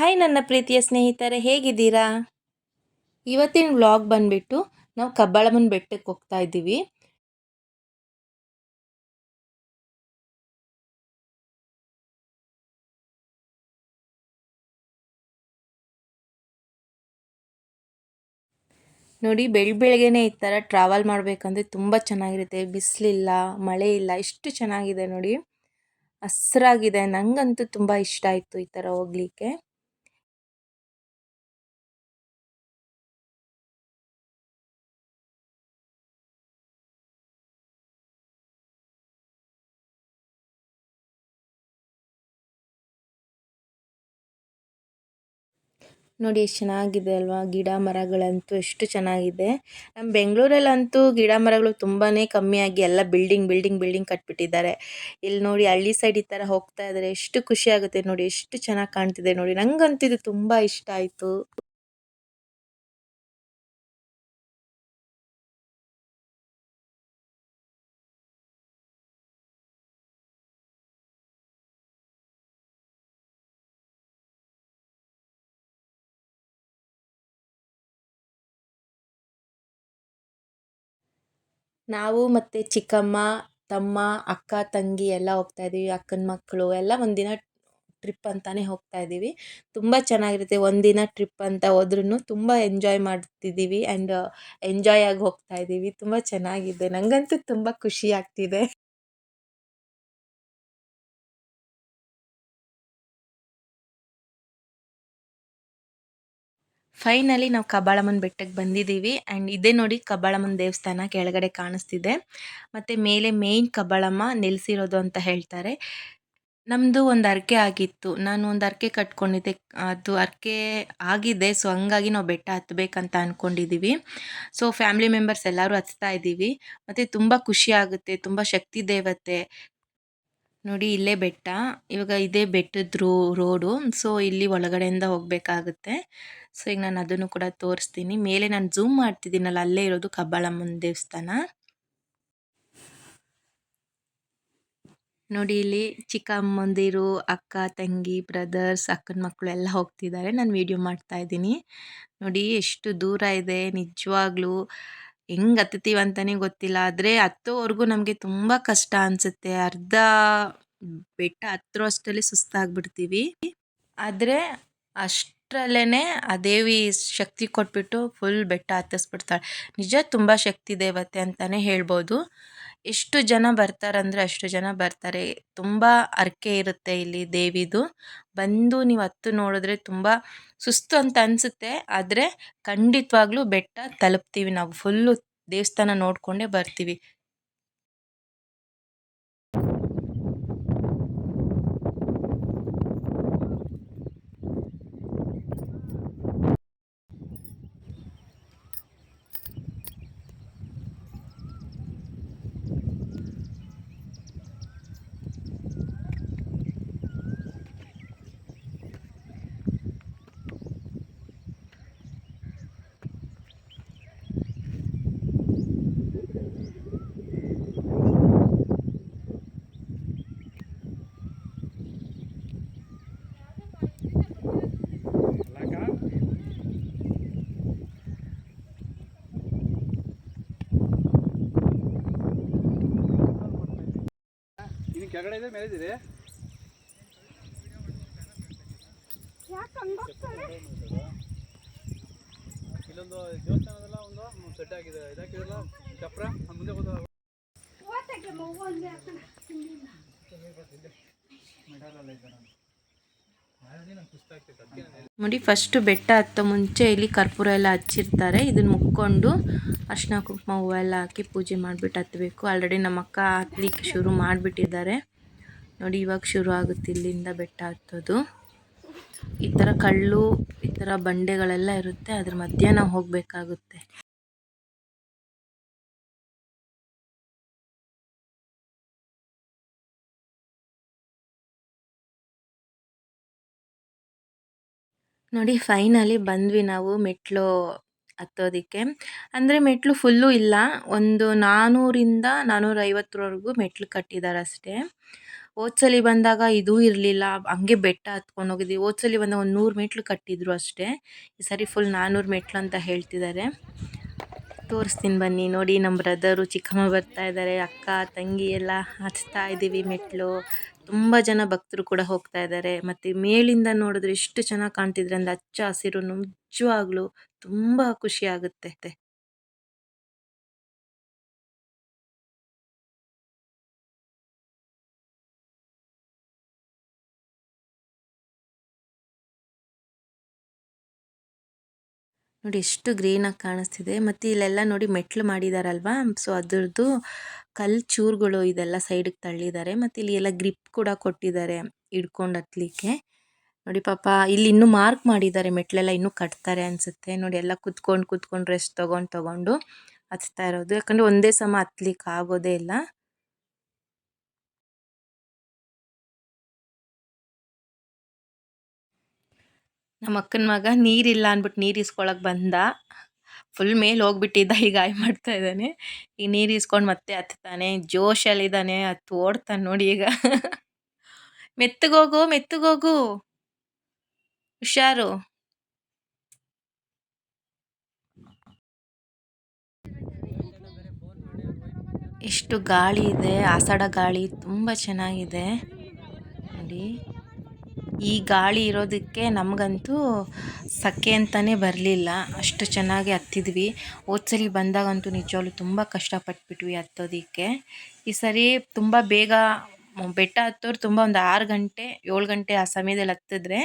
Hi ನನ್ನ ಪ್ರೀತಿಯ ಸ್ನೇಹಿತರೆ, ಹೇಗಿದ್ದೀರಾ? ಇವತ್ತಿನ ವ್ಲಾಗ್ ಬಂದ್ಬಿಟ್ಟು ನಾವು ಕಬ್ಬಾಳಮ್ಮನ ಬೆಟ್ಟಕ್ಕೆ ಹೋಗ್ತಾ ಇದ್ದೀವಿ. ನೋಡಿ, ಬೆಳ್ ಬೆಳಗ್ಗೆನೆ ಈ ಥರ ಟ್ರಾವೆಲ್ ಮಾಡಬೇಕಂದ್ರೆ ತುಂಬ ಚೆನ್ನಾಗಿರುತ್ತೆ. ಬಿಸಿಲಿಲ್ಲ, ಮಳೆ ಇಲ್ಲ ಎಷ್ಟು ಚೆನ್ನಾಗಿದೆ ನೋಡಿ. ಹಸ್ರಾಗಿದೆ. ನನಗಂತೂ ತುಂಬ ಇಷ್ಟ ಆಯಿತು ಈ ಥರ ಹೋಗ್ಲಿಕ್ಕೆ. ನೋಡಿ, ಎಷ್ಟು ಚೆನ್ನಾಗಿದೆ ಅಲ್ವಾ? ಗಿಡ ಮರಗಳಂತೂ ಎಷ್ಟು ಚೆನ್ನಾಗಿದೆ. ನಮ್ಮ ಬೆಂಗಳೂರಲ್ಲಂತೂ ಗಿಡ ಮರಗಳು ತುಂಬಾ ಕಮ್ಮಿಯಾಗಿ ಎಲ್ಲ ಬಿಲ್ಡಿಂಗ್ ಬಿಲ್ಡಿಂಗ್ ಬಿಲ್ಡಿಂಗ್ ಕಟ್ಬಿಟ್ಟಿದ್ದಾರೆ. ಇಲ್ಲಿ ನೋಡಿ, ಹಳ್ಳಿ ಸೈಡ್ ಈ ಥರ ಹೋಗ್ತಾ ಇದ್ದಾರೆ ಎಷ್ಟು ಖುಷಿ ಆಗುತ್ತೆ ನೋಡಿ, ಎಷ್ಟು ಚೆನ್ನಾಗಿ ಕಾಣ್ತಿದೆ ನೋಡಿ. ನಂಗಂತೂ ಇದು ತುಂಬ ಇಷ್ಟ ಆಯಿತು. ನಾವು ಮತ್ತು ಚಿಕ್ಕಮ್ಮ, ತಮ್ಮ, ಅಕ್ಕ, ತಂಗಿ ಎಲ್ಲ ಹೋಗ್ತಾ ಇದ್ದೀವಿ ಅಕ್ಕನ ಮಕ್ಕಳು ಎಲ್ಲ ಒಂದಿನ ಟ್ರಿಪ್ ಅಂತಲೇ ಹೋಗ್ತಾ ಇದ್ದೀವಿ ತುಂಬ ಚೆನ್ನಾಗಿರುತ್ತೆ. ಒಂದಿನ ಟ್ರಿಪ್ ಅಂತ ಹೋದ್ರೂ ತುಂಬ ಎಂಜಾಯ್ ಮಾಡ್ತಿದ್ದೀವಿ ಆ್ಯಂಡ್ ಎಂಜಾಯ್ ಆಗಿ ಹೋಗ್ತಾ ಇದ್ದೀವಿ ತುಂಬ ಚೆನ್ನಾಗಿದೆ. ನನಗಂತೂ ತುಂಬ ಖುಷಿ ಆಗ್ತಿದೆ. ಫೈನಲಿ ನಾವು ಕಬ್ಬಾಳಮ್ಮನ ಬೆಟ್ಟಕ್ಕೆ ಬಂದಿದ್ದೀವಿ. ಆ್ಯಂಡ್ ಇದೇ ನೋಡಿ ಕಬ್ಬಾಳಮ್ಮನ ದೇವಸ್ಥಾನ ಕೆಳಗಡೆ ಕಾಣಿಸ್ತಿದೆ. ಮತ್ತು ಮೇಲೆ ಮೇಯ್ನ್ ಕಬ್ಬಾಳಮ್ಮ ನಿಲ್ಲಿಸಿರೋದು ಅಂತ ಹೇಳ್ತಾರೆ. ನಮ್ಮದು ಒಂದು ಅರ್ಕೆ ಆಗಿತ್ತು. ನಾನು ಒಂದು ಅರ್ಕೆ ಕಟ್ಕೊಂಡಿದ್ದೆ. ಅದು ಅರ್ಕೆ ಆಗಿದೆ. ಸೊ ಹಂಗಾಗಿ ನಾವು ಬೆಟ್ಟ ಹತ್ತಬೇಕಂತ ಅಂದ್ಕೊಂಡಿದ್ದೀವಿ ಸೊ ಫ್ಯಾಮಿಲಿ ಮೆಂಬರ್ಸ್ ಎಲ್ಲರೂ ಹತ್ತಾ ಇದ್ದೀವಿ ಮತ್ತು ತುಂಬ ಖುಷಿ ಆಗುತ್ತೆ. ತುಂಬ ಶಕ್ತಿ ದೇವತೆ. ನೋಡಿ, ಇಲ್ಲೇ ಬೆಟ್ಟ. ಇವಾಗ ಇದೇ ಬೆಟ್ಟದ ರೋ, ರೋಡು. ಸೊ ಇಲ್ಲಿ ಒಳಗಡೆಯಿಂದ ಹೋಗಬೇಕಾಗುತ್ತೆ. ಸೊ ಈಗ ನಾನು ಅದನ್ನು ಕೂಡ ತೋರಿಸ್ತೀನಿ. ಮೇಲೆ ನಾನು ಝೂಮ್ ಮಾಡ್ತಿದ್ದೀನಲ್ಲ, ಅಲ್ಲೇ ಇರೋದು ಕಬ್ಬಾಳಮ್ಮನ ದೇವಸ್ಥಾನ. ನೋಡಿ, ಇಲ್ಲಿ ಚಿಕ್ಕ ಅಮ್ಮಂದಿರು ಅಕ್ಕ, ತಂಗಿ ಬ್ರದರ್ಸ್ ಅಕ್ಕನ ಮಕ್ಕಳು ಎಲ್ಲ ಹೋಗ್ತಿದ್ದಾರೆ. ನಾನು ವಿಡಿಯೋ ಮಾಡ್ತಾ ಇದ್ದೀನಿ. ನೋಡಿ, ಎಷ್ಟು ದೂರ ಇದೆ. ನಿಜವಾಗ್ಲೂ ಹೆಂಗೆ ಹತ್ತುತ್ತೀವಿ ಅಂತಲೇ ಗೊತ್ತಿಲ್ಲ. ಆದರೆ ಹತ್ತೋವರೆಗೂ ನಮಗೆ ತುಂಬ ಕಷ್ಟ ಅನಿಸುತ್ತೆ. ಅರ್ಧ ಬೆಟ್ಟ ಹತ್ತಿರೋ ಅಷ್ಟರಲ್ಲಿ ಸುಸ್ತಾಗ್ಬಿಡ್ತೀವಿ. ಆದರೆ ಅಷ್ಟರಲ್ಲೇ ಆ ದೇವಿ ಶಕ್ತಿ ಕೊಟ್ಬಿಟ್ಟು ಫುಲ್ ಬೆಟ್ಟ ಹತ್ತಿಸ್ಬಿಡ್ತಾಳೆ. ನಿಜ ತುಂಬ ಶಕ್ತಿ ದೇವತೆ ಅಂತಲೇ ಹೇಳ್ಬೋದು. ಎಷ್ಟು ಜನ ಬರ್ತಾರಂದರೆ ಅಷ್ಟು ಜನ ಬರ್ತಾರೆ. ತುಂಬ ಅರ್ಕೆ ಇರುತ್ತೆ ಇಲ್ಲಿ ದೇವಿದು. ಬಂದು ನೀವು ಹತ್ತು ನೋಡಿದ್ರೆ ತುಂಬ ಸುಸ್ತು ಅಂತ ಅನಿಸುತ್ತೆ. ಆದರೆ ಖಂಡಿತವಾಗ್ಲೂ ಬೆಟ್ಟ ತಲುಪ್ತೀವಿ ನಾವು. ಫುಲ್ಲು ದೇವಸ್ಥಾನ ನೋಡಿಕೊಂಡೇ ಬರ್ತೀವಿ. ಕೆಳಗಡೆ ಇದೆ ಮೇಲೆ ಇದೆ. ಇಲ್ಲೊಂದು ದೇವಸ್ಥಾನದಲ್ಲ ಒಂದು ಸೆಟ್ ಆಗಿದೆ. ಇದಾಕಿರಲ್ಲ ಚಪ್ರ. ಮುಂದೆ ಹೋದ ನೋಡಿ ಫಸ್ಟ್ ಬೆಟ್ಟ ಹತ್ತೋ ಮುಂಚೆ ಇಲ್ಲಿ ಕರ್ಪೂರ ಎಲ್ಲ ಹಚ್ಚಿರ್ತಾರೆ. ಇದನ್ನ ಮುಕ್ಕೊಂಡು ಅರ್ಶಿನ ಕುಂಕುಮ ಹೂವೆಲ್ಲ ಹಾಕಿ ಪೂಜೆ ಮಾಡಿಬಿಟ್ಟು ಹತ್ತಬೇಕು ಆಲ್ರೆಡಿ ನಮ್ಮ ಅಕ್ಕ ಹತ್ಲಿಕ್ಕೆ ಶುರು ಮಾಡಿಬಿಟ್ಟಿದ್ದಾರೆ. ನೋಡಿ, ಇವಾಗ ಶುರು ಆಗುತ್ತೆ ಇಲ್ಲಿಂದ ಬೆಟ್ಟ ಹತ್ತೋದು. ಈ ಥರ ಕಳ್ಳು ಈ ಥರ ಬಂಡೆಗಳೆಲ್ಲ ಇರುತ್ತೆ. ಅದ್ರ ಮಧ್ಯೆ ನಾವು ಹೋಗಬೇಕಾಗುತ್ತೆ. ನೋಡಿ ಫೈನಲಿ ಬಂದ್ವಿ ನಾವು ಮೆಟ್ಲು ಹತ್ತೋದಕ್ಕೆ. ಅಂದರೆ ಮೆಟ್ಲು ಫುಲ್ಲು ಇಲ್ಲ. ಒಂದು ನಾನ್ನೂರಿಂದ ನಾನ್ನೂರೈವತ್ತರವರೆಗೂ ಮೆಟ್ಲು ಕಟ್ಟಿದ್ದಾರೆ ಅಷ್ಟೇ ಹೋದ್ಸಲಿ ಬಂದಾಗ ಇದೂ ಇರಲಿಲ್ಲ. ಹಂಗೆ ಬೆಟ್ಟ ಹತ್ಕೊಂಡು ಹೋಗಿದ್ವಿ. ಹೋದ್ಸಲಿ ಬಂದಾಗ ಒಂದು ನೂರು ಮೆಟ್ಲು ಕಟ್ಟಿದ್ರು ಅಷ್ಟೇ. ಈ ಸರಿ ಫುಲ್ ನಾನ್ನೂರು ಮೆಟ್ಲು ಅಂತ ಹೇಳ್ತಿದ್ದಾರೆ ತೋರಿಸ್ತೀನಿ ಬನ್ನಿ. ನೋಡಿ ನಮ್ಮ ಬ್ರದರು ಚಿಕ್ಕಮ್ಮ ಬರ್ತಾ ಇದ್ದಾರೆ ಅಕ್ಕ, ತಂಗಿ ಎಲ್ಲ ಹಚ್ತಾ ಇದ್ದೀವಿ ಮೆಟ್ಲು. ತುಂಬ ಜನ ಭಕ್ತರು ಕೂಡ ಹೋಗ್ತಾ ಇದ್ದಾರೆ ಮತ್ತೆ ಮೇಲಿಂದ ನೋಡಿದ್ರೆ ಎಷ್ಟು ಚೆನ್ನಾಗಿ ಕಾಣ್ತಿದ್ರೆ ಅಂದ್ರೆ ಹಚ್ಚ ಹಸಿರು ನಿಜವಾಗ್ಲೂ ತುಂಬ ಖುಷಿ ಆಗುತ್ತೆ. ನೋಡಿ ಎಷ್ಟು ಗ್ರೀನಾಗಿ ಕಾಣಿಸ್ತಿದೆ. ಮತ್ತು ಇಲ್ಲೆಲ್ಲ ನೋಡಿ ಮೆಟ್ಲು ಮಾಡಿದಾರಲ್ವಾ? ಸೊ ಅದರದ್ದು ಕಲ್ಲು ಚೂರುಗಳು ಇದೆಲ್ಲ ಸೈಡಿಗೆ ತಳ್ಳಿದ್ದಾರೆ ಮತ್ತು ಇಲ್ಲಿ ಎಲ್ಲ ಗ್ರಿಪ್ ಕೂಡ ಕೊಟ್ಟಿದ್ದಾರೆ ಹಿಡ್ಕೊಂಡು ಹತ್ಲಿಕ್ಕೆ. ನೋಡಿ ಪಾಪ, ಇಲ್ಲಿ ಇನ್ನೂ ಮಾರ್ಕ್ ಮಾಡಿದ್ದಾರೆ ಮೆಟ್ಲೆಲ್ಲ ಇನ್ನೂ ಕಟ್ತಾರೆ ಅನಿಸುತ್ತೆ. ನೋಡಿ ಎಲ್ಲ ಕುತ್ಕೊಂಡು ಕುತ್ಕೊಂಡು ರೆಸ್ಟ್ ತೊಗೊಂಡು ತೊಗೊಂಡು ಹತ್ತಾ ಇರೋದು. ಯಾಕಂದರೆ ಒಂದೇ ಸಮ ಹತ್ಲಿಕ್ಕೆ ಆಗೋದೇ ಇಲ್ಲ. ನಮ್ಮ ಅಕ್ಕನ ಮಗ ನೀರಿಲ್ಲ ಅಂದ್ಬಿಟ್ಟು ನೀರು ಇಸ್ಕೊಳಕ್ಕೆ ಬಂದ. ಫುಲ್ ಮೇಲೆ ಹೋಗ್ಬಿಟ್ಟಿದ್ದ, ಈಗ ಆಯ್ ಮಾಡ್ತಾ ಇದ್ದಾನೆ. ಈಗ ನೀರು ಇಸ್ಕೊಂಡು ಮತ್ತೆ ಹತ್ತಾನೆ. ಜೋಶಲ್ಲಿದ್ದಾನೆ ಹತ್ತು ಓಡ್ತಾನೆ ನೋಡಿ ಈಗ. ಮೆತ್ತಗೋಗು ಮೆತ್ತಗೋಗು. ಹುಷಾರು. ಎಷ್ಟು ಗಾಳಿ ಇದೆ. ಆಸಡ ಗಾಳಿ ತುಂಬ ಚೆನ್ನಾಗಿದೆ. ನೋಡಿ. ಈ ಗಾಳಿ ಇರೋದಕ್ಕೆ ನಮಗಂತೂ ಸಕ್ಕೆ ಅಂತಲೇ ಬರಲಿಲ್ಲ. ಅಷ್ಟು ಚೆನ್ನಾಗಿ ಹತ್ತಿದ್ವಿ. ಹೋದ್ಸಲಿ ಬಂದಾಗಂತೂ ನಿಜವಾಗ್ಲೂ ತುಂಬ ಕಷ್ಟಪಟ್ಬಿಟ್ವಿ ಹತ್ತೋದಕ್ಕೆ. ಈ ಸರಿ ತುಂಬ ಬೇಗ ಬೆಟ್ಟ ಹತ್ತೋರು ತುಂಬ ಒಂದು ಆರು ಗಂಟೆ, ಏಳು ಗಂಟೆ ಆ ಸಮಯದಲ್ಲಿ ಹತ್ತಿದ್ರೆ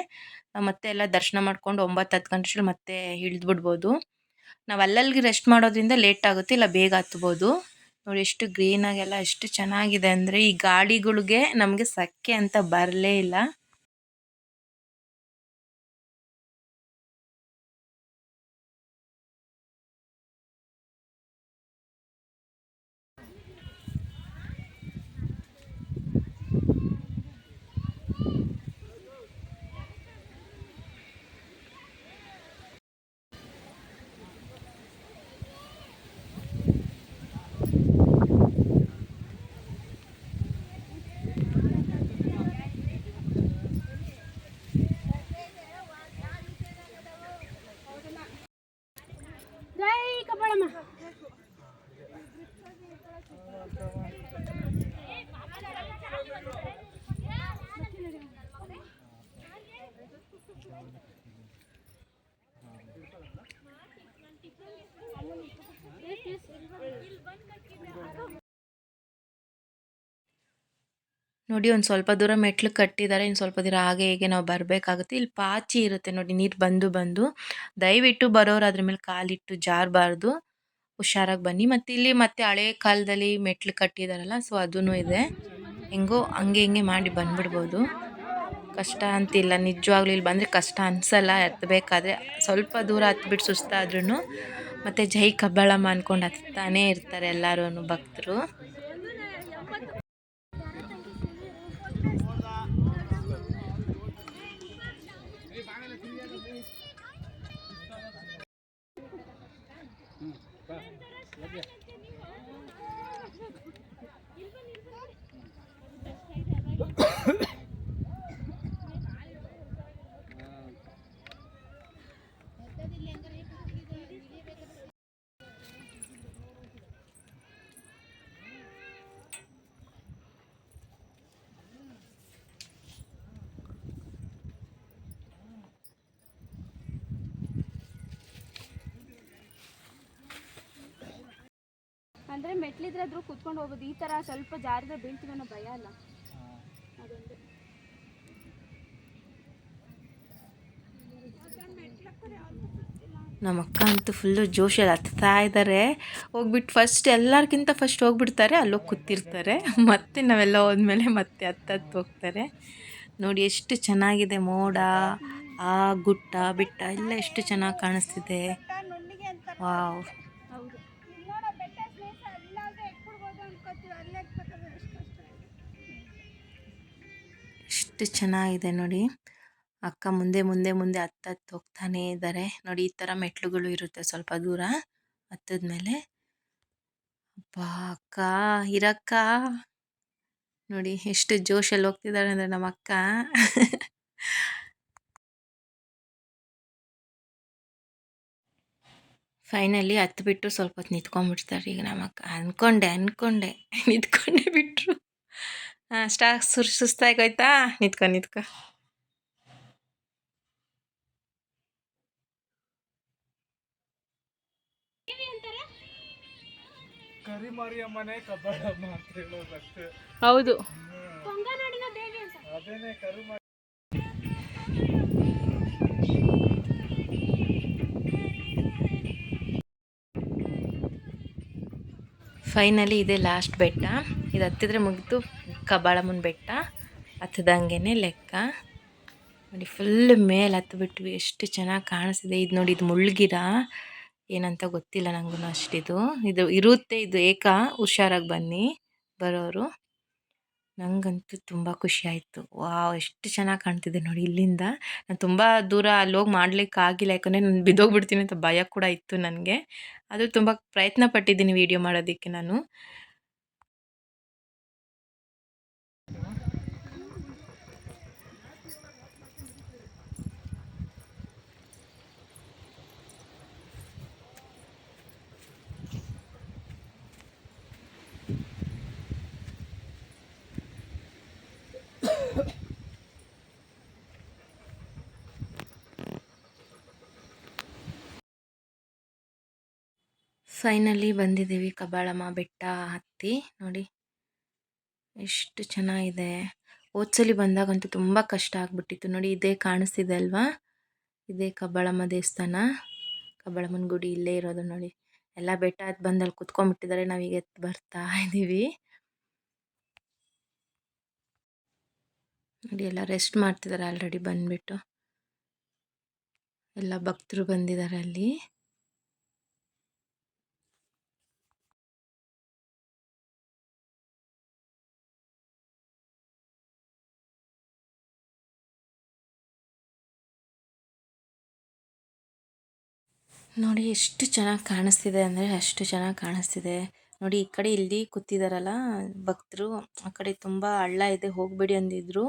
ಮತ್ತೆ ಎಲ್ಲ ದರ್ಶನ ಮಾಡ್ಕೊಂಡು ಒಂಬತ್ತು ಹತ್ತು ಗಂಟೆ ಮತ್ತೆ ಇಳಿದು ಬಿಡ್ಬೋದು ನಾವು ಅಲ್ಲಲ್ಲಿಗೆ ರೆಸ್ಟ್ ಮಾಡೋದ್ರಿಂದ ಲೇಟ್ ಆಗುತ್ತೆ, ಇಲ್ಲ ಬೇಗ ಹತ್ಬೋದು. ನೋಡಿ ಎಷ್ಟು ಗ್ರೀನಾಗೆಲ್ಲ ಎಷ್ಟು ಚೆನ್ನಾಗಿದೆ ಅಂದರೆ ಈ ಗಾಡಿಗಳಿಗೆ ನಮಗೆ ಸಕ್ಕೆ ಅಂತ ಬರಲೇ ಇಲ್ಲ. కప్పడమ్మా ನೋಡಿ ಒಂದು ಸ್ವಲ್ಪ ದೂರ ಮೆಟ್ಲು ಕಟ್ಟಿದ್ದಾರೆ ಇನ್ನು ಸ್ವಲ್ಪ ದೂರ ಹಾಗೆ ಹೀಗೆ ನಾವು ಬರಬೇಕಾಗುತ್ತೆ. ಇಲ್ಲಿ ಪಾಚಿ ಇರುತ್ತೆ ನೋಡಿ, ನೀರು ಬಂದು ಬಂದು. ದಯವಿಟ್ಟು ಬರೋರು ಅದ್ರ ಮೇಲೆ ಕಾಲಿಟ್ಟು ಜಾರಬಾರ್ದು. ಹುಷಾರಾಗಿ ಬನ್ನಿ. ಮತ್ತು ಇಲ್ಲಿ ಮತ್ತೆ ಹಳೆ ಕಾಲದಲ್ಲಿ ಮೆಟ್ಲು ಕಟ್ಟಿದಾರಲ್ಲ, ಸೊ ಅದೂ ಇದೆ. ಹೆಂಗೋ ಹಂಗೆ ಹಿಂಗೆ ಮಾಡಿ ಬಂದ್ಬಿಡ್ಬೋದು. ಕಷ್ಟ ಅಂತಿಲ್ಲ. ನಿಜವಾಗ್ಲೂ ಇಲ್ಲಿ ಬಂದರೆ ಕಷ್ಟ ಅನಿಸಲ್ಲ ಹತ್ತಬೇಕಾದ್ರೆ ಸ್ವಲ್ಪ ದೂರ ಹತ್ಬಿಟ್ಟು ಸುಸ್ತಾದ್ರೂ ಮತ್ತು ಜೈ ಕಬ್ಬಾಳಮ್ಮ ಅಂದ್ಕೊಂಡು ಹತ್ತಾನೇ ಇರ್ತಾರೆ ಎಲ್ಲರೂ ಭಕ್ತರು. ಅಂದರೆ ಮೆಟ್ಲಿದ್ರೆ ಆದರೂ ಕುತ್ಕೊಂಡು ಹೋಗೋದು ಈ ಥರ ಸ್ವಲ್ಪ ಜಾರಿದ್ರೆ ಬೀಳ್ತೀವಿ ಅನ್ನೋ ಭಯ ಅಲ್ಲ. ಅದೊಂದು. ನಮ್ಮ ಅಕ್ಕ ಅಂತೂ ಫುಲ್ಲು ಜೋಶಲ್ಲಿ ಹತ್ತಾ ಇದ್ದಾರೆ ಹೋಗ್ಬಿಟ್ಟು ಫಸ್ಟ್ ಎಲ್ಲರಿಗಿಂತ ಫಸ್ಟ್ ಹೋಗ್ಬಿಡ್ತಾರೆ ಅಲ್ಲೋಗಿ ಕೂತಿರ್ತಾರೆ. ಮತ್ತೆ ನಾವೆಲ್ಲ ಹೋದ್ಮೇಲೆ ಮತ್ತೆ ಹತ್ತತ್ತು ಹೋಗ್ತಾರೆ. ನೋಡಿ ಎಷ್ಟು ಚೆನ್ನಾಗಿದೆ ಮೋಡ ಆ ಗುಟ್ಟ ಬಿಟ್ಟ ಎಲ್ಲ ಎಷ್ಟು ಚೆನ್ನಾಗಿ ಕಾಣಿಸ್ತಿದೆ. ವಾವ್. ಎಷ್ಟು ಚೆನ್ನಾಗಿದೆ ನೋಡಿ. ಅಕ್ಕ ಮುಂದೆ ಮುಂದೆ ಮುಂದೆ ಹತ್ತತ್ತು ಹೋಗ್ತಾನೇ ಇದ್ದಾರೆ ನೋಡಿ ಈ ಥರ ಮೆಟ್ಲುಗಳು ಇರುತ್ತೆ ಸ್ವಲ್ಪ ದೂರ ಹತ್ತದ್ಮೇಲೆ ಅಬ್ಬಾ ಅಕ್ಕ, ಇರಕ್ಕ. ನೋಡಿ ಎಷ್ಟು ಜೋಶಲ್ಲಿ ಹೋಗ್ತಿದ್ದಾರೆ ಅಂದರೆ ನಮ್ಮ ಅಕ್ಕ. ಫೈನಲಿ ಹತ್ತು ಬಿಟ್ಟು ಸ್ವಲ್ಪ ಹೊತ್ತು ನಿಂತ್ಕೊಂಡ್ಬಿಡ್ತಾರೆ ಈಗ ನಮ್ಮ ಅಕ್ಕ. ಅಂದ್ಕೊಂಡೆ ಅಂದ್ಕೊಂಡೆ ನಿಂತ್ಕೊಂಡೆ ಬಿಟ್ಟರು ಹಾಂ ಸ್ಟಾ ಸುರ್ ಸುಸ್ತಾಗೋಯ್ತಾ? ನಿತ್ಕೊ ನಿತ್ಕೊ. ಹೌದು. ಫೈನಲಿ ಇದೆ ಲಾಸ್ಟ್ ಬೆಟ್ಟ. ಇದು ಹತ್ತಿದ್ರೆ ಮುಗಿದು ಕಬ್ಬಾಳಮ್ಮನ ಬೆಟ್ಟ ಹತ್ತದಂಗೆ ಲೆಕ್ಕ. ನೋಡಿ ಫುಲ್ ಮೇಲೆ ಹತ್ಬಿಟ್ವಿ. ಎಷ್ಟು ಚೆನ್ನಾಗಿ ಕಾಣಿಸ್ತಿದೆ. ಇದು ನೋಡಿ, ಇದು ಮುಳ್ಗಿರ? ಏನಂತ ಗೊತ್ತಿಲ್ಲ ನನಗೂ ಅಷ್ಟಿದು. ಇದು ಇರುತ್ತೆ, ಇದು ಏಕ. ಹುಷಾರಾಗಿ ಬನ್ನಿ ಬರೋರು. ನನಗಂತೂ ತುಂಬ ಖುಷಿ ಆಯಿತು. ವಾವ್, ಎಷ್ಟು ಚೆನ್ನಾಗಿ ಕಾಣ್ತಿದೆ ನೋಡಿ ಇಲ್ಲಿಂದ. ನಾನು ತುಂಬ ದೂರ ಅಲ್ಲೋಗಿ ಮಾಡ್ಲಿಕ್ಕಾಗಿಲ್ಲ ಯಾಕಂದರೆ ನಾನು ಬಿದ್ದೋಗ್ಬಿಡ್ತೀನಿ ಅಂತ ಭಯ ಕೂಡ ಇತ್ತು ನನಗೆ. ಆದರೂ ತುಂಬ ಪ್ರಯತ್ನ ಪಟ್ಟಿದ್ದೀನಿ ವೀಡಿಯೋ ಮಾಡೋದಕ್ಕೆ ನಾನು. ಫೈನಲಿ ಬಂದಿದ್ದೀವಿ. ಕಬಾಳಮ್ಮ, ಬೆಟ್ಟ ಹತ್ತಿ. ನೋಡಿ, ಎಷ್ಟು ಚೆನ್ನಾಗಿದೆ. ಓದ್ಸಲಿ ಬಂದಾಗಂತೂ ತುಂಬ ಕಷ್ಟ ಆಗಿಬಿಟ್ಟಿತ್ತು. ನೋಡಿ, ಇದೇ ಕಾಣಿಸ್ತಿದೆ ಅಲ್ವಾ? ಇದೇ ಕಬ್ಬಾಳಮ್ಮ ದೇವಸ್ಥಾನ. ಕಬ್ಬಾಳಮ್ಮನ ಗುಡಿ ಇಲ್ಲೇ ಇರೋದು ನೋಡಿ. ಎಲ್ಲ ಬೆಟ್ಟ ಹತ್ತು ಬಂದಲ್ಲಿ ಕುತ್ಕೊಂಡ್ಬಿಟ್ಟಿದ್ದಾರೆ. ನಾವೀಗ ಎತ್ತು ಬರ್ತಾ ಇದ್ದೀವಿ ನೋಡಿ, ಎಲ್ಲ ರೆಸ್ಟ್ ಮಾಡ್ತಿದ್ದಾರೆ ಆಲ್ರೆಡಿ ಬಂದ್ಬಿಟ್ಟು. ಎಲ್ಲ ಭಕ್ತರು ಬಂದಿದ್ದಾರೆ ಅಲ್ಲಿ. ನೋಡಿ ಎಷ್ಟು ಚೆನ್ನಾಗಿ ಕಾಣಿಸ್ತಿದೆ ಅಂದರೆ ಅಷ್ಟು ಚೆನ್ನಾಗಿ ಕಾಣಿಸ್ತಿದೆ. ನೋಡಿ, ಈ ಕಡೆ ಇಲ್ಲಿ ಕೂತಿದಾರಲ್ಲ ಭಕ್ತರು, ಆ ಕಡೆ ತುಂಬ ಹಳ್ಳ ಇದೆ, ಹೋಗಬೇಡಿ ಅಂದಿದ್ರು.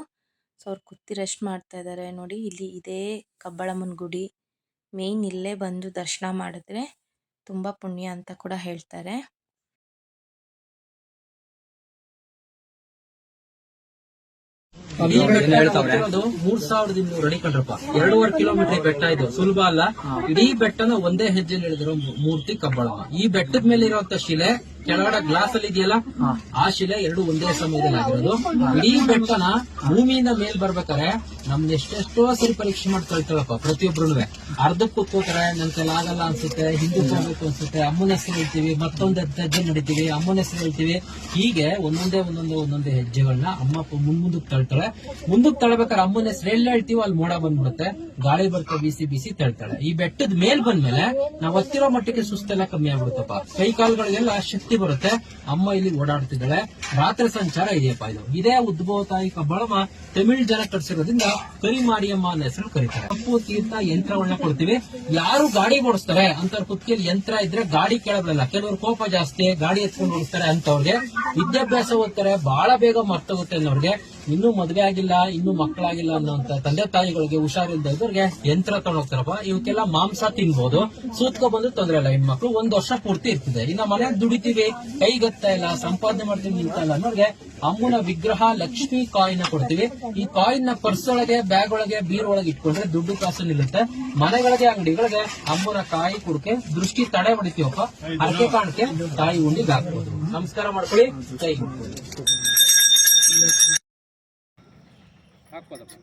ಸೊ ಅವ್ರು ಕೂತಿ ರೆಸ್ಟ್ ಮಾಡ್ತಾ ಇದ್ದಾರೆ ನೋಡಿ, ಇಲ್ಲಿ ಇದೇ ಕಬ್ಬಳಮ್ಮನ ಗುಡಿ. ಮೇಯ್ನ್ ಇಲ್ಲೇ ಬಂದು ದರ್ಶನ ಮಾಡಿದ್ರೆ ತುಂಬ ಪುಣ್ಯ ಅಂತ ಕೂಡ ಹೇಳ್ತಾರೆ. ಮೂರ್ ಸಾವಿರದ ಇನ್ನೂರು ಅಡಿ ಕಣ್ರಪ್ಪ ಎರಡೂವರೆ ಕಿಲೋಮೀಟರ್ ಬೆಟ್ಟ ಇದು. ಸುಲಭ ಅಲ್ಲ. ಇಡೀ ಬೆಟ್ಟನ ಒಂದೇ ಹೆಜ್ಜೆಲಿ ಇಳಿದಿರೋ ಮೂರ್ತಿ ಕಬ್ಬಳಮ್ಮ ಈ ಬೆಟ್ಟದ ಮೇಲೆ ಇರುವಂತ ಶಿಲೆ ಕೆಳಗಡೆ ಗ್ಲಾಸ್ ಅಲ್ಲಿ ಇದೆಯಲ್ಲ? ಆ ಶಿಲೆ ಎರಡು ಒಂದೇ ಸಮಯದಲ್ಲಿ ಆಗಿರೋದು ಇಡೀ ಬೆಟ್ಟನ ಭೂಮಿಯಿಂದ ಮೇಲ್ ಬರ್ಬೇಕಾರೆ ನಮ್ದು ಎಷ್ಟೆಷ್ಟೋ ಸರಿ ಪರೀಕ್ಷೆ ಮಾಡಿ ಕಳ್ತಾಳಪ್ಪ ಪ್ರತಿಯೊಬ್ರು ಅರ್ಧಕ್ಕೆ ಕೂತ್ಕೋತಾರೆ ನನ್ ಆಗಲ್ಲ ಅನ್ಸುತ್ತೆ ಹಿಂದೂ ಹೋಗ್ಬೇಕು ಅನ್ಸುತ್ತೆ ಅಮ್ಮನ ಹೆಸರು ಹೇಳ್ತೀವಿ ಮತ್ತೊಂದು ಹೆಜ್ಜೆ ನಡಿತೀವಿ ಅಮ್ಮನ ಹೆಸರು ಹೇಳ್ತೀವಿ. ಹೀಗೆ ಒಂದೊಂದೇ ಒಂದೊಂದೇ ಒಂದೊಂದೇ ಹೆಜ್ಜೆಗಳನ್ನ ಅಮ್ಮ ಮುಂದ್ ಮುಂದಕ್ಕೆ ತಳ್ತಾಳೆ ಮುಂದಕ್ಕೆ ತಳ್ಬೇಕಾದ್ರೆ ಅಮ್ಮನ ಹೆಸರು ಎಲ್ಲ ಹೇಳ್ತೀವಿ ಅಲ್ಲಿ ಮೋಡ ಬಂದ್ಬಿಡುತ್ತೆ. ಗಾಳಿ ಬರ್ತಾ ಬಿಸಿ ಬಿಸಿ ತಳ್ತಾಳೆ. ಈ ಬೆಟ್ಟದ ಮೇಲ್ ಬಂದ್ಮೇಲೆ ನಾವ್ ಹತ್ತಿರೋ ಮಟ್ಟಿಗೆ ಸುಸ್ತೆಲ್ಲ ಕಮ್ಮಿ ಆಗ್ಬಿಡುತ್ತಪ್ಪ. ಕೈ ಕಾಲುಗಳಿಗೆಲ್ಲ ಶಕ್ತಿ ಬರುತ್ತೆ. ಅಮ್ಮ ಇಲ್ಲಿ ಓಡಾಡ್ತಿದ್ದಾಳೆ. ರಾತ್ರಿ ಸಂಚಾರ ಇದೆಯಪ್ಪ ಇದು. ಇದೇ ಉದ್ಭವ ತಾಯಿ ಕಬ್ಬಳಮ್ಮ ತಮಿಳ್ ಜನ ಕಟ್ಸಿರೋದ್ರಿಂದ ಕರಿಮಾರಿಯಮ್ಮ ಅನ್ನೋ ಹೆಸರು ಕರೀತಾರೆ. ಕಪ್ಪು ತೀರ್ಥ ಯಂತ್ರವನ್ನ ಕೊಡ್ತೀವಿ. ಯಾರು ಗಾಡಿ ಓಡಿಸ್ತಾರೆ ಅಂತ ಕುತ್ತಿಗೆಯಲ್ಲಿ ಯಂತ್ರ ಇದ್ರೆ ಗಾಡಿ ಕೇಳೋದಲ್ಲ ಕೆಲವರು ಕೋಪ ಜಾಸ್ತಿ, ಗಾಡಿ ಎತ್ಕೊಂಡು ಓಡಿಸ್ತಾರೆ ಅಂತವ್ರಿಗೆ. ವಿದ್ಯಾಭ್ಯಾಸ ಓದ್ತಾರೆ. ಬಹಳ ಬೇಗ ಮರ್ತೋಗುತ್ತೆ ಅನ್ನೋರ್ಗೆ. ಇನ್ನೂ ಮದ್ವೆ ಆಗಿಲ್ಲ, ಇನ್ನೂ ಮಕ್ಕಳಾಗಿಲ್ಲ ಅನ್ನೋಂತ ತಂದೆ ತಾಯಿಗಳಿಗೆ ಹುಷಾರಿಲ್ದವ್ರಿಗೆ ಯಂತ್ರ ತಗೊಂಡೋಗ್ತಾರಪ್ಪ ಇವಕ್ಕೆಲ್ಲ ಮಾಂಸ ತಿನ್ಬೋದು. ಸೂತ್ಕೊ ಬಂದ್ರೆ ತೊಂದ್ರೆ ಇಲ್ಲ, ಹೆಣ್ಮಕ್ಳು ಒಂದ್ ವರ್ಷ ಪೂರ್ತಿ ಇರ್ತದೆ. ಇನ್ನ ಮನೆಯಾಗ ದುಡಿತೀವಿ ಕೈಗತ್ತಾ ಇಲ್ಲ, ಸಂಪಾದನೆ ಮಾಡ್ತೀವಿ ನಿಂತ ಇಲ್ಲ ಅನ್ನೋರ್ಗೆ ಅಮ್ಮನ ವಿಗ್ರಹ ಲಕ್ಷ್ಮಿ ಕಾಯಿನ್ ಕೊಡ್ತೀವಿ. ಈ ಕಾಯಿನ್ನ ಪರ್ಸ್ ಒಳಗೆ, ಬ್ಯಾಗ್ ಒಳಗೆ, ಬೀರ್ ಒಳಗೆ ಇಟ್ಕೊಂಡ್ರೆ ದುಡ್ಡು ಕಾಸು ನಿಲ್ಲುತ್ತೆ. ಮನೆಗಳಿಗೆ, ಅಂಗಡಿಗಳಿಗೆ ಅಮ್ಮನ ಕಾಯಿ ಕುಡ್ಕೆ ದೃಷ್ಟಿ ತಡೆ ಹೊಡಿತೀವಪ್ಪ. ಅರ್ಕೆ ಕಾಣಿಕೆ ತಾಯಿ ಉಂಡಿಗೆ ಹಾಕ್ಬೋದು. ನಮಸ್ಕಾರ ಮಾಡ್ಕೊಳ್ಳಿ. ಕೈ. ಹಾಕ್ಬೋದಪ್ಪ.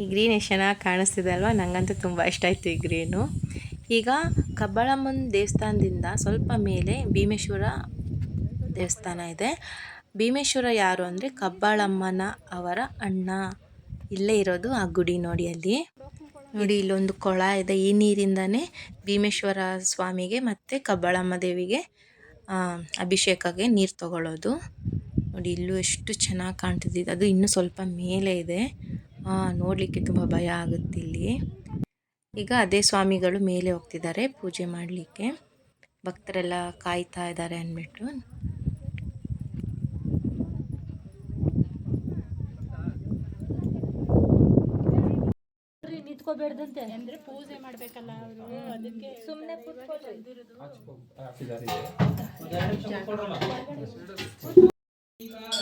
ಈ ಗ್ರೀನ್ ಎಷ್ಟು ಚೆನ್ನಾಗಿ ಕಾಣಿಸ್ತಿದೆ ಅಲ್ವಾ? ನನಗಂತೂ ತುಂಬ ಇಷ್ಟ ಆಯಿತು ಈ ಗ್ರೀನು. ಈಗ ಕಬ್ಬಾಳಮ್ಮನ ದೇವಸ್ಥಾನದಿಂದ ಸ್ವಲ್ಪ ಮೇಲೆ ಭೀಮೇಶ್ವರ ದೇವಸ್ಥಾನ ಇದೆ. ಭೀಮೇಶ್ವರ ಯಾರು ಅಂದರೆ ಕಬ್ಬಾಳಮ್ಮನ ಅವರ ಅಣ್ಣ. ಇಲ್ಲೇ ಇರೋದು ಆ ಗುಡಿ ನೋಡಿ ಅಲ್ಲಿ. ನೋಡಿ, ಇಲ್ಲೊಂದು ಕೊಳ ಇದೆ ಈ ನೀರಿಂದನೇ ಭೀಮೇಶ್ವರ ಸ್ವಾಮಿಗೆ ಮತ್ತು ಕಬ್ಬಾಳಮ್ಮ ದೇವಿಗೆ ಅಭಿಷೇಕಕ್ಕೆ ನೀರು ತಗೊಳ್ಳೋದು. ನೋಡಿ, ಇಲ್ಲೂ ಎಷ್ಟು ಚೆನ್ನಾಗಿ ಕಾಣ್ತಿದೆ. ಅದು ಇನ್ನೂ ಸ್ವಲ್ಪ ಮೇಲೆ ಇದೆ. ನೋಡಲಿಕ್ಕೆ ತುಂಬ ಭಯ ಆಗುತ್ತೆ ಇಲ್ಲಿ. ಈಗ ಅದೇ ಸ್ವಾಮಿಗಳು ಮೇಲೆ ಹೋಗ್ತಿದ್ದಾರೆ ಪೂಜೆ ಮಾಡಲಿಕ್ಕೆ. ಭಕ್ತರೆಲ್ಲ ಕಾಯ್ತಾ ಇದ್ದಾರೆ ಅಂದ್ಬಿಟ್ಟು. ಇವ್ರು ಸ್ವಲ್ಪ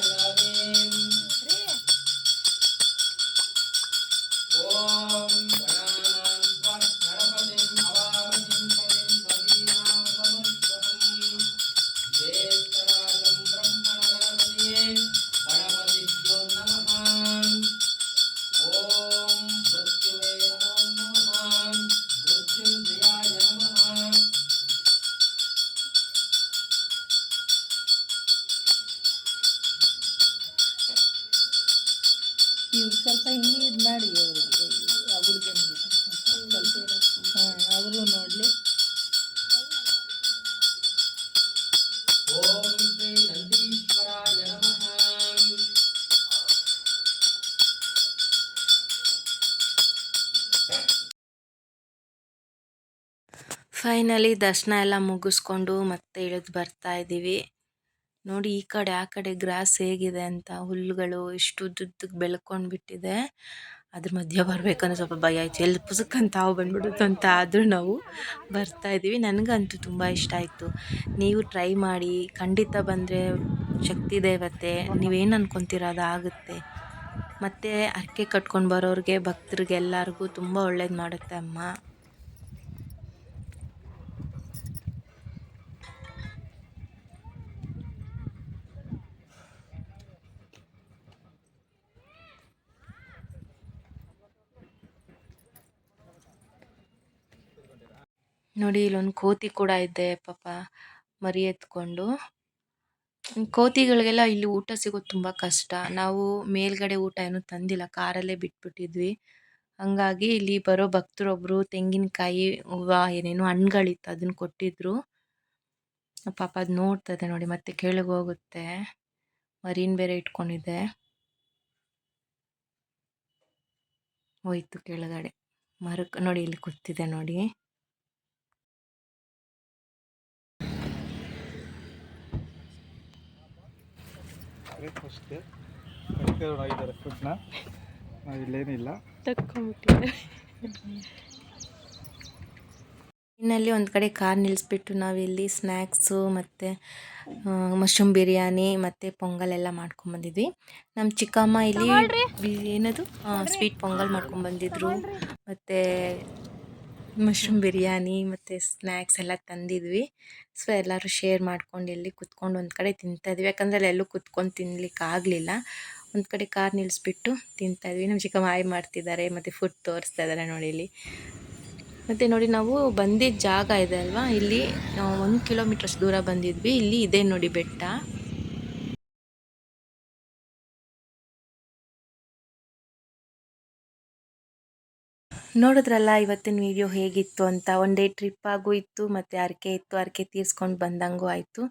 ಇದು ಮಾಡಿ ಅವ್ರಿಗೆ ಹುಡುಗನಿಗೆ. ಸ್ವಲ್ಪ ಹಾಂ ಅವರು ನೋಡಲಿ. ಓಂ ಶ್ರೀ ನಂದೀಶ್ವರಾಯ ನಮಃ. ಫೈನಲಿ ದರ್ಶನ ಎಲ್ಲ ಮುಗಿಸ್ಕೊಂಡು ಮತ್ತೆ ಇಳಿದು ಬರ್ತಾ ಇದ್ದೀವಿ. ನೋಡಿ ಈ ಕಡೆ, ಆ ಕಡೆ ಗ್ರಾಸ್ ಹೇಗಿದೆ ಅಂತ ಹುಲ್ಲುಗಳು ಎಷ್ಟು ಉದ್ದುದ್ದಕ್ಕೆ ಬೆಳ್ಕೊಂಡು ಬಿಟ್ಟಿದೆ ಅದ್ರ ಮಧ್ಯೆ ಬರ್ಬೇಕಂದ್ರೆ ಸ್ವಲ್ಪ ಭಯ ಆಯ್ತು. ಎಲ್ಲಿ ಪುಸುಕ್ಕಂತ ಹಾವು ಬಂದ್ಬಿಡುತ್ತೆ ಅಂತ ಆದರೂ ನಾವು ಬರ್ತಾ ಇದ್ದೀವಿ. ನನಗಂತೂ ತುಂಬ ಇಷ್ಟ ಆಯಿತು. ನೀವು ಟ್ರೈ ಮಾಡಿ. ಖಂಡಿತ ಬಂದರೆ ಶಕ್ತಿ ದೇವತೆ. ನೀವೇನು ಅನ್ಕೊತೀರ ಅದು ಆಗುತ್ತೆ. ಮತ್ತು ಹರಕೆ ಕಟ್ಕೊಂಡು ಬರೋರಿಗೆ ಭಕ್ತರಿಗೆ ಎಲ್ಲರಿಗೂ ತುಂಬ ಒಳ್ಳೇದು ಮಾಡುತ್ತೆ ಅಮ್ಮ. ನೋಡಿ ಇಲ್ಲೊಂದು ಕೋತಿ ಕೂಡ ಇದೆ ಪಾಪ ಮರಿ ಎತ್ಕೊಂಡು ಕೋತಿಗಳಿಗೆಲ್ಲ ಇಲ್ಲಿ ಊಟ ಸಿಗೋದು ತುಂಬ ಕಷ್ಟ. ನಾವು ಮೇಲ್ಗಡೆ ಊಟ ಏನು ತಂದಿಲ್ಲ, ಕಾರಲ್ಲೇ ಬಿಟ್ಬಿಟ್ಟಿದ್ವಿ. ಹಂಗಾಗಿ ಇಲ್ಲಿ ಬರೋ ಭಕ್ತರೊಬ್ರು ತೆಂಗಿನಕಾಯಿ, ಹೂವ, ಏನೇನೋ ಹಣ್ಗಳಿತ್ತು ಅದನ್ನ ಕೊಟ್ಟಿದ್ರು. ಪಾಪ ಅದು ನೋಡ್ತದೆ ನೋಡಿ, ಮತ್ತೆ ಕೆಳಗೆ ಹೋಗುತ್ತೆ. ಮರೀನ್ ಬೇರೆ ಇಟ್ಕೊಂಡಿದೆ. ಹೋಯ್ತು ಕೆಳಗಡೆ. ಮರಕ್ಕೆ ನೋಡಿ ಇಲ್ಲಿ ಕೂತಿದೆ ನೋಡಿ. ಅದಕ್ಕೆ ಆಗಿದ್ದಾರೆ ಫುಡ್ನ ನಾವು ಇಲ್ಲೇನಿಲ್ಲ. ಇನ್ನಲ್ಲಿ ಒಂದು ಕಡೆ ಕಾರ್ ನಿಲ್ಲಿಸ್ಬಿಟ್ಟು ನಾವಿಲ್ಲಿ ಸ್ನ್ಯಾಕ್ಸು ಮತ್ತು ಮಶ್ರೂಮ್ ಬಿರಿಯಾನಿ ಮತ್ತು ಪೊಂಗಲ್ ಎಲ್ಲ ಮಾಡ್ಕೊಂಬಂದಿದ್ವಿ ನಮ್ಮ ಚಿಕ್ಕಮ್ಮ ಇಲ್ಲಿ ಏನದು? ಸ್ವೀಟ್ ಪೊಂಗಲ್ ಮಾಡ್ಕೊಂಬಂದಿದ್ರು ಮತ್ತು ಮಶ್ರೂಮ್ ಬಿರಿಯಾನಿ ಮತ್ತು ಸ್ನ್ಯಾಕ್ಸ್ ಎಲ್ಲ ತಂದಿದ್ವಿ. ಸೊ ಎಲ್ಲರೂ ಶೇರ್ ಮಾಡ್ಕೊಂಡು ಇಲ್ಲಿ ಕುತ್ಕೊಂಡು ಒಂದು ಕಡೆ ತಿಂತಾ ಇದ್ವಿ. ಯಾಕಂದರೆ ಅಲ್ಲಿ ಎಲ್ಲೂ ಕುತ್ಕೊಂಡು ತಿನ್ಲಿಕ್ಕೆ ಆಗಲಿಲ್ಲ. ಒಂದು ಕಡೆ ಕಾರ್ ನಿಲ್ಲಿಸ್ಬಿಟ್ಟು ತಿಂತಾ ಇದ್ವಿ. ನಮ್ಮ ಚಿಕ್ಕ ಮಾಯಿ ಮಾಡ್ತಿದ್ದಾರೆ, ಮತ್ತು ಫುಡ್ ತೋರಿಸ್ತಾ ಇದ್ದಾರೆ ನೋಡಿ ಇಲ್ಲಿ. ಮತ್ತು ನೋಡಿ, ನಾವು ಬಂದಿದ್ದ ಜಾಗ ಇದೆ ಅಲ್ವಾ? ಇಲ್ಲಿ ಒಂದು ಕಿಲೋಮೀಟರ್ಸ್ ದೂರ ಬಂದಿದ್ವಿ. ಇಲ್ಲಿ ಇದೆ ನೋಡಿ ಬೆಟ್ಟ. ನೋಡಿದ್ರಲ್ಲ ಇವತ್ತಿನ ವಿಡಿಯೋ ಹೇಗಿತ್ತು ಅಂತ? ಒನ್ ಡೇ ಟ್ರಿಪ್ ಆಗೂ ಇತ್ತು, ಮತ್ತು ಅರ್ಕೆ ಇತ್ತು ಅರ್ಕೆ ತೀರ್ಸ್ಕೊಂಡು ಬಂದಂಗೂ ಆಯಿತು.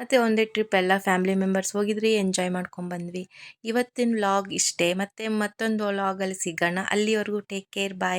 ಮತ್ತು ಒನ್ ಡೇ ಟ್ರಿಪ್ ಎಲ್ಲ ಫ್ಯಾಮಿಲಿ ಮೆಂಬರ್ಸ್ ಹೋಗಿದ್ರಿ ಎಂಜಾಯ್ ಮಾಡ್ಕೊಂಡು ಬಂದ್ವಿ. ಇವತ್ತಿನ ವ್ಲಾಗ್ ಇಷ್ಟೇ. ಮತ್ತು ಮತ್ತೊಂದು ವ್ಲಾಗಲ್ಲಿ ಸಿಗೋಣ. ಅಲ್ಲಿವರೆಗೂ ಟೇಕ್ ಕೇರ್ ಬಾಯ್